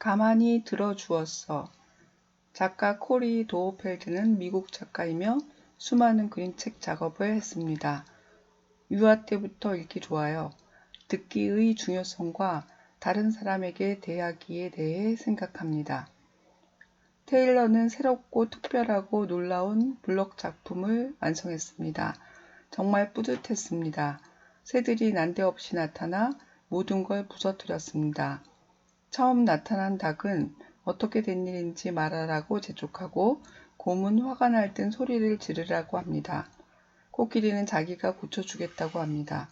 가만히 들어주었어. 작가 코리 도오펠드는 미국 작가이며 수많은 그림책 작업을 했습니다. 유아 때부터 읽기 좋아요. 듣기의 중요성과 다른 사람에게 대하기에 대해 생각합니다. 테일러는 새롭고 특별하고 놀라운 블록 작품을 완성했습니다. 정말 뿌듯했습니다. 새들이 난데없이 나타나 모든 걸 부서뜨렸습니다. 처음 나타난 닭은 어떻게 된 일인지 말하라고 재촉하고 곰은 화가 날 땐 소리를 지르라고 합니다. 코끼리는 자기가 고쳐주겠다고 합니다.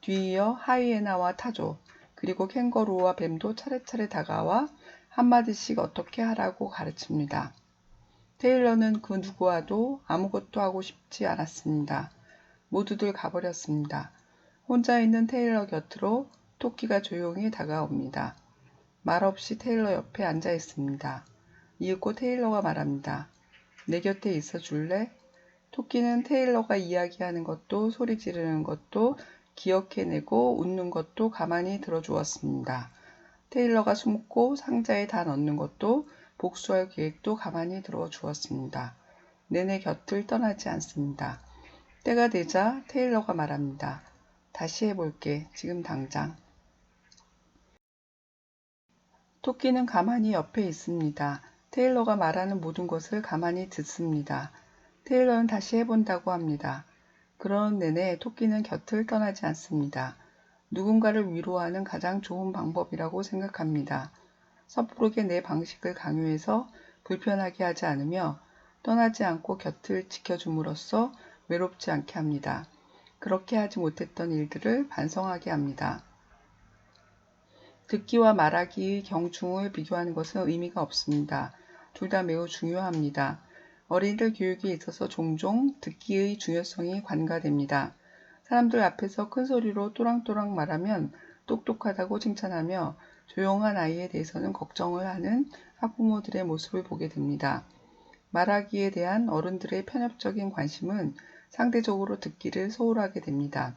뒤이어 하이에나와 타조, 그리고 캥거루와 뱀도 차례차례 다가와 한마디씩 어떻게 하라고 가르칩니다. 테일러는 그 누구와도 아무것도 하고 싶지 않았습니다. 모두들 가버렸습니다. 혼자 있는 테일러 곁으로 토끼가 조용히 다가옵니다. 말없이 테일러 옆에 앉아 있습니다. 이윽고 테일러가 말합니다. 내 곁에 있어 줄래? 토끼는 테일러가 이야기하는 것도 소리 지르는 것도 기억해내고 웃는 것도 가만히 들어주었습니다. 테일러가 숨고 상자에 다 넣는 것도 복수할 계획도 가만히 들어주었습니다. 내내 곁을 떠나지 않습니다. 때가 되자 테일러가 말합니다. 다시 해볼게. 지금 당장. 토끼는 가만히 옆에 있습니다. 테일러가 말하는 모든 것을 가만히 듣습니다. 테일러는 다시 해본다고 합니다. 그런 내내 토끼는 곁을 떠나지 않습니다. 누군가를 위로하는 가장 좋은 방법이라고 생각합니다. 섣부르게 내 방식을 강요해서 불편하게 하지 않으며 떠나지 않고 곁을 지켜줌으로써 외롭지 않게 합니다. 그렇게 하지 못했던 일들을 반성하게 합니다. 듣기와 말하기의 경중을 비교하는 것은 의미가 없습니다. 둘 다 매우 중요합니다. 어린이들 교육에 있어서 종종 듣기의 중요성이 관가됩니다. 사람들 앞에서 큰 소리로 또랑또랑 말하면 똑똑하다고 칭찬하며 조용한 아이에 대해서는 걱정을 하는 학부모들의 모습을 보게 됩니다. 말하기에 대한 어른들의 편협적인 관심은 상대적으로 듣기를 소홀하게 됩니다.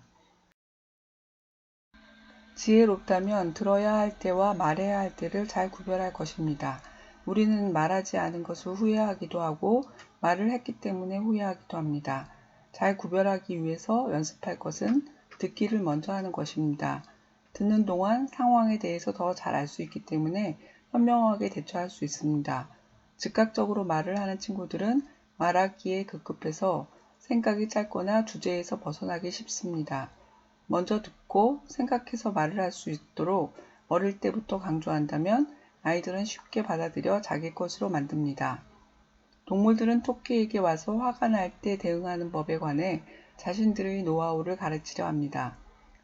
지혜롭다면 들어야 할 때와 말해야 할 때를 잘 구별할 것입니다. 우리는 말하지 않은 것을 후회하기도 하고 말을 했기 때문에 후회하기도 합니다. 잘 구별하기 위해서 연습할 것은 듣기를 먼저 하는 것입니다. 듣는 동안 상황에 대해서 더 잘 알 수 있기 때문에 현명하게 대처할 수 있습니다. 즉각적으로 말을 하는 친구들은 말하기에 급급해서 생각이 짧거나 주제에서 벗어나기 쉽습니다. 먼저 듣고 생각해서 말을 할 수 있도록 어릴 때부터 강조한다면 아이들은 쉽게 받아들여 자기 것으로 만듭니다. 동물들은 토끼에게 와서 화가 날 때 대응하는 법에 관해 자신들의 노하우를 가르치려 합니다.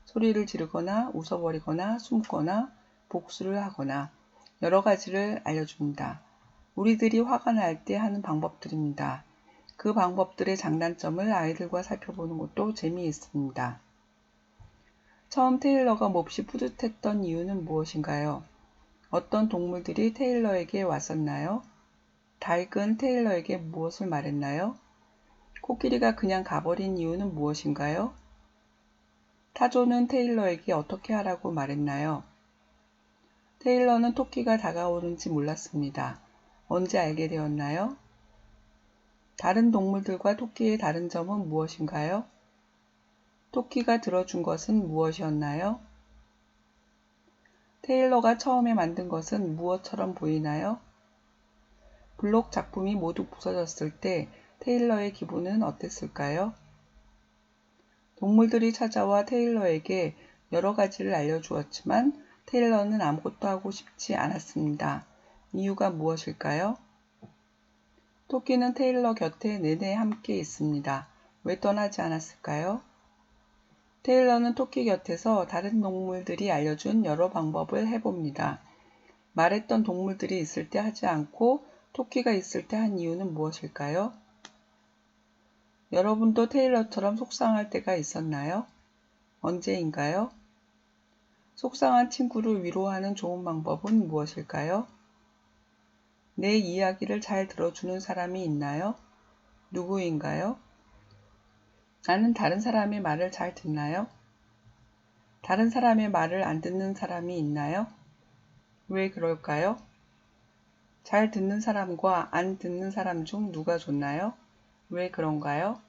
소리를 지르거나 웃어버리거나 숨거나 복수를 하거나 여러 가지를 알려줍니다. 우리들이 화가 날 때 하는 방법들입니다. 그 방법들의 장단점을 아이들과 살펴보는 것도 재미있습니다. 처음 테일러가 몹시 뿌듯했던 이유는 무엇인가요? 어떤 동물들이 테일러에게 왔었나요? 닭은 테일러에게 무엇을 말했나요? 코끼리가 그냥 가버린 이유는 무엇인가요? 타조는 테일러에게 어떻게 하라고 말했나요? 테일러는 토끼가 다가오는지 몰랐습니다. 언제 알게 되었나요? 다른 동물들과 토끼의 다른 점은 무엇인가요? 토끼가 들어준 것은 무엇이었나요? 테일러가 처음에 만든 것은 무엇처럼 보이나요? 블록 작품이 모두 부서졌을 때 테일러의 기분은 어땠을까요? 동물들이 찾아와 테일러에게 여러 가지를 알려주었지만 테일러는 아무것도 하고 싶지 않았습니다. 이유가 무엇일까요? 토끼는 테일러 곁에 내내 함께 있습니다. 왜 떠나지 않았을까요? 테일러는 토끼 곁에서 다른 동물들이 알려준 여러 방법을 해봅니다. 말했던 동물들이 있을 때 하지 않고 토끼가 있을 때 한 이유는 무엇일까요? 여러분도 테일러처럼 속상할 때가 있었나요? 언제인가요? 속상한 친구를 위로하는 좋은 방법은 무엇일까요? 내 이야기를 잘 들어주는 사람이 있나요? 누구인가요? 나는 다른 사람의 말을 잘 듣나요? 다른 사람의 말을 안 듣는 사람이 있나요? 왜 그럴까요? 잘 듣는 사람과 안 듣는 사람 중 누가 좋나요? 왜 그런가요?